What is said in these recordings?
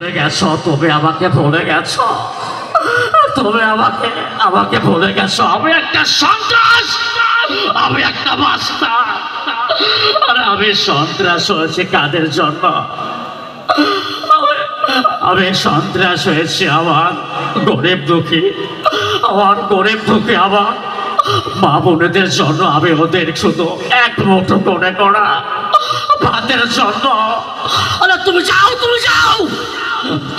ভুলে গেছো? তুমি আমাকে ভুলে গেছো? তুমি আমাকে আমাকে ভুলে গেছো। আমি একটা সন্ত্রাস! আমি একটা মাস্টার! আর আমি সন্ত্রাস হয়েছে কাদের জন্য? আমি সন্ত্রাস হয়েছি আমার গরিব দুঃখী, আমার গরিব দুঃখী, আমার মা বোনেদের জন্য আমি ওদের শুধু এক মুঠো করে করা। ভাতের জন্য। আরে তুমি যাও তুমি যাও!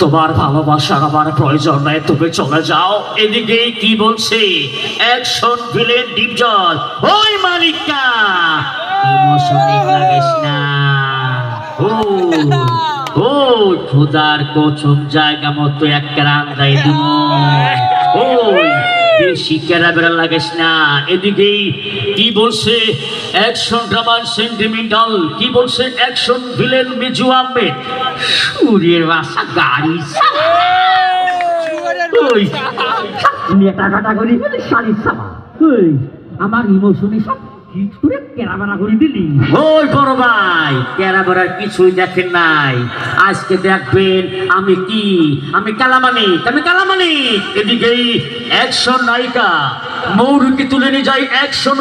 তোমার ভালোবাসা আমার প্রয়োজন নাই, তুমি চলে যাও। এদিকে কি বলছে? Action villain Dipjol. ওই মালিকা খুদার কচুম জায়গা মতো এক কেরাম দেয় দিব ওই বেশি কেরা বেড়া লাগাইস না। এদিকেই কি বলছে অ্যাকশন ড্রামার সেন্টিমেন্টাল কি বলছে অ্যাকশন ভিলেন মিজু আহমেদ? সূর্যের বাসা গাড়ি। করি শাড়ির আমার ইমোশনে সব ওই দেখেন নাই। আজকে দেখবেন আমি কি? আমি কালামানি অ্যাকশন নায়িকা, মৌরুকে তুলে নিয়ে অ্যাকশন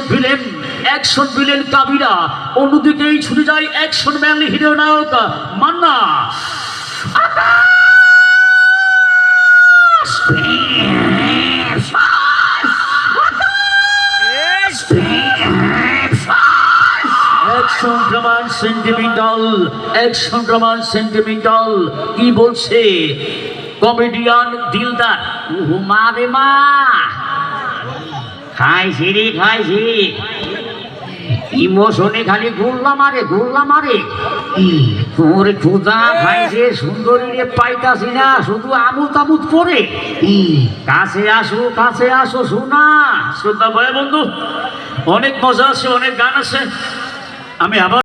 অ্যাকশন কাবিরা, অন্যদিকেই ছুটে যায় অ্যাকশন ম্যান, হিরো নায়ক মান্না। ড্রামান সেন্টিমেন্টাল অ্যাকশন ড্রামান সেন্টিমেন্টাল কি বলছে? কমেডিয়ান দিলদার। মা রে মা। খাইছি রে খাইছি ইমোশনে খালি ঘুরলাম আরে ঘুরলাম আরে তোর চুদা খাইছে সুন্দরী রে পাইতাছি না, শুধু আমুত আমুত করে। কাছে আসো কাছে আসো, শোনা। শ্রদ্ধা ভয় বন্ধু, অনেক মজা আছে, অনেক গান আছে। আমি আবার